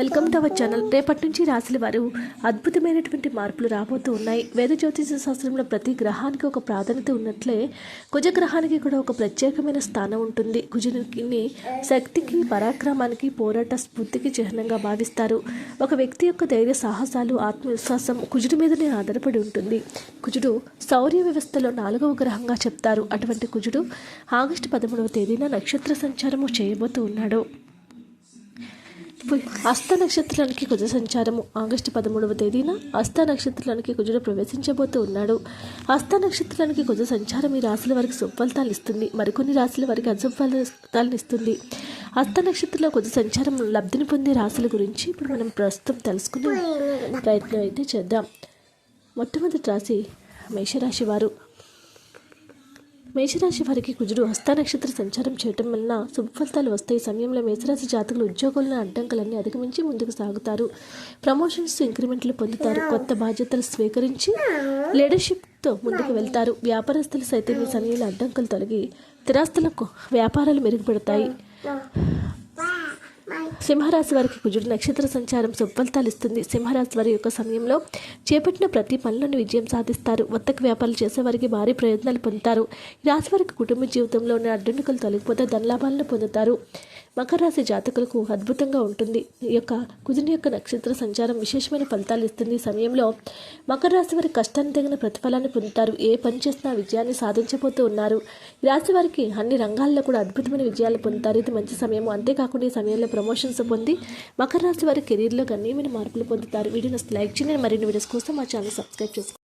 Welcome to our channel. రేపటి నుంచి రాశుల వారు అద్భుతమైనటువంటి మార్పులు రాబోతూ ఉన్నాయి. వేద జ్యోతిష శాస్త్రంలో ప్రతి గ్రహానికి ఒక ప్రాధాన్యత ఉన్నట్లే కుజ గ్రహానికి కూడా ఒక ప్రత్యేకమైన స్థానం ఉంటుంది. కుజునికి శక్తికి పరాక్రమానికి పోరాట స్ఫూర్తికి చిహ్నంగా భావిస్తారు. ఒక వ్యక్తి యొక్క ధైర్య సాహసాలు ఆత్మవిశ్వాసం కుజుడి మీదనే ఆధారపడి ఉంటుంది. కుజుడు సౌర్య వ్యవస్థలో నాలుగవ గ్రహంగా చెప్తారు. అటువంటి కుజుడు ఆగస్టు పదమూడవ తేదీన నక్షత్ర సంచారము చేయబోతూ ఉన్నాడు. హస్త నక్షత్రానికి కుజ సంచారము. ఆగస్టు పదమూడవ తేదీన హస్త నక్షత్రానికి కుజుడు ప్రవేశించబోతూ ఉన్నాడు. హస్త నక్షత్రానికి కుజ సంచారం ఈ రాశుల వారికి సుఫలితాలు ఇస్తుంది. మరికొన్ని రాశుల వారికి అశుఫలితాలను ఇస్తుంది. హస్త నక్షత్రంలో కుజ సంచారం లబ్ధిని పొందే రాశుల గురించి ఇప్పుడు మనం ప్రస్తుతం తెలుసుకునే ప్రయత్నం అయితే చేద్దాం. మొట్టమొదటి రాశి మేషరాశి వారు. మేషరాశి వారికి కుజుడు హస్త నక్షత్ర సంచారం చేయటం వలన శుభ ఫలితాలు వస్తాయి. సమయంలో మేషరాశి జాతకులు ఉద్యోగులను అడ్డంకులన్నీ అధిగమించి ముందుకు సాగుతారు. ప్రమోషన్స్ ఇంక్రిమెంట్లు పొందుతారు. కొత్త బాధ్యతలు స్వీకరించి లీడర్షిప్తో ముందుకు వెళ్తారు. వ్యాపారస్తులు సైతం ఈ సమయంలో అడ్డంకులు తొలగి స్థిరాస్తులకు వ్యాపారాలు మెరుగుపడతాయి. సింహరాశి వారికి కుజుడు నక్షత్ర సంచారం సుఫలితాలు ఇస్తుంది. సింహరాశి వారి యొక్క సమయంలో చేపట్టిన ప్రతి పనులను విజయం సాధిస్తారు. వర్తక వ్యాపారాలు చేసేవారికి భారీ ప్రయత్నాలు పొందుతారు. ఈ రాశి వారికి కుటుంబ జీవితంలో ఉన్న అడ్డంకులు తొలగిపోతే ధనలాభాలను పొందుతారు. మకర రాశి జాతకులకు అద్భుతంగా ఉంటుంది. ఈ యొక్క కుజుని యొక్క నక్షత్ర సంచారం విశేషమైన ఫలితాలు ఇస్తుంది. ఈ సమయంలో మకర రాశి వారి కష్టాన్ని తగిన ప్రతిఫలాన్ని పొందుతారు. ఏ పని చేసినా విజయాన్ని సాధించబోతూ ఉన్నారు. ఈ రాశి వారికి అన్ని రంగాల్లో కూడా అద్భుతమైన విజయాలు పొందుతారు. ఇది మంచి సమయం. అంతేకాకుండా ఈ సమయంలో ప్రమోషన్స్ పొంది మకర రాశి వారి కెరీర్లో గణనీయమైన మార్పులు పొందుతారు. వీడియోస్ లైక్ చేయండి. మరిన్ని వీడియోస్ కోసం మా ఛానల్ సబ్స్క్రైబ్ చేసుకోండి.